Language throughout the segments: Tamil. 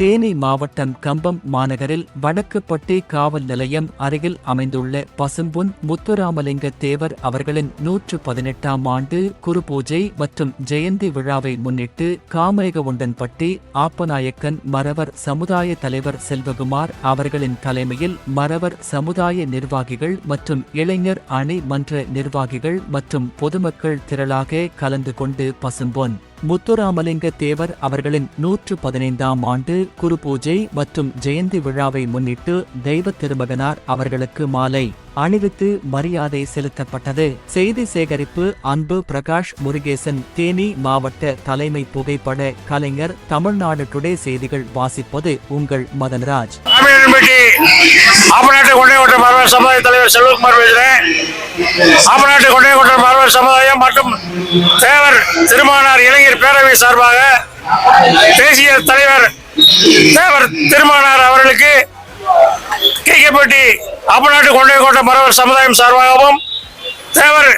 தேனி மாவட்டம் கம்பம் மாநகரில் வடக்குப்பட்டி காவல் நிலையம் அருகில் அமைந்துள்ள பசும்பொன் முத்துராமலிங்க தேவர் அவர்களின் நூற்று பதினெட்டாம் ஆண்டு குருபூஜை மற்றும் ஜெயந்தி விழாவை முன்னிட்டு காமேகவுண்டன்பட்டி ஆப்பநாயக்கன் மறவர் சமுதாய தலைவர் செல்வகுமார் அவர்களின் தலைமையில் மறவர் சமுதாய நிர்வாகிகள் மற்றும் இளைஞர் அணி மன்ற நிர்வாகிகள் மற்றும் பொதுமக்கள் திரளாக கலந்து கொண்டு பசும்பொன். முத்துராமலிங்க தேவர் அவர்களின் நூற்று பதினைந்தாம் ஆண்டு குருபூஜை மற்றும் ஜெயந்தி விழாவை முன்னிட்டு தெய்வ திருமகனார் அவர்களுக்கு மாலை அணிவித்து மரியாதை செலுத்தப்பட்டது. செய்தி சேகரிப்பு அன்பு பிரகாஷ் முருகேசன் தேனி மாவட்ட தலைமை புகைப்பட கலைஞர் தமிழ்நாடு டுடே செய்திகள் வாசிப்பது உங்கள் மதன்ராஜ். ஆப்பநாட்டு கொண்டை கொண்ட மரவர் சமுதாய தலைவர் செல்வகுமார் பேசுகிறேன் ஆப்பநாட்டு கொண்டை கொண்ட சமுதாயம் மற்றும் தேவர் திருமானார் இளைஞர் பேரவை சார்பாக தேசிய தலைவர் தேவர் திருமானார் அவர்களுக்கு கேக்கப்பட்டி ஆப்பநாட்டு கொண்டை கொண்ட மரவர் சமுதாயம் சார்பாகவும் தேவர்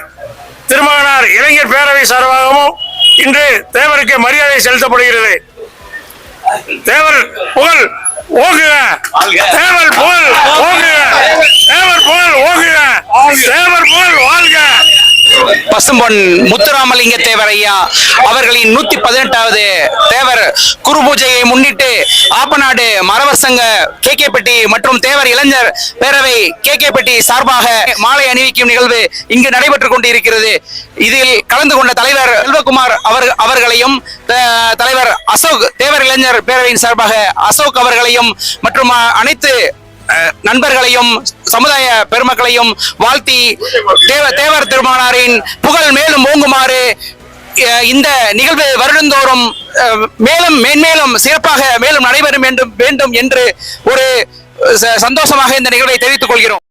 திருமகனார் இளைஞர் பேரவை சார்பாகவும் இன்று தேவருக்கு மரியாதை செலுத்தப்படுகிறது. தேவர் புகழ் ஓங்குக. தேவர் புகழ் ஓங்குக தேவர் புகழ் ஓங்குக தேவர் புகழ் வாழ்க பசும்பொன் முத்துராமலிங்க தேவர் ஐயா அவர்களின் நூத்தி பதினெட்டாவது தேவர் குரு பூஜையை முன்னிட்டு ஆப்பநாடு மரவசங்க கே கே பெட்டி மற்றும் தேவர் இளைஞர் பேரவை கே கேபட்டி சார்பாக மாலை அணிவிக்கும் நிகழ்வு இங்கு நடைபெற்றுக் கொண்டிருக்கிறது. இதில் கலந்து கொண்ட தலைவர் செல்வகுமார் அவர் அவர்களையும் தலைவர் அசோக் தேவர் இளைஞர் பேரவையின் சார்பாக அசோக் அவர்களையும் மற்றும் அனைத்து அஹ், நண்பர்களையும் சமுதாய பெருமக்களையும் வாழ்த்தி தேவ தேவர் திருமானாரின் புகழ் மேலும் ஓங்குமாறு இந்த நிகழ்வு வருடந்தோறும் மேலும் மேன்மேலும் சிறப்பாக மேலும் நடைபெறும் வேண்டும் வேண்டும் என்று ஒரு ச- சந்தோஷமாக இந்த நிகழ்வை தெரிவித்துக் கொள்கிறோம்.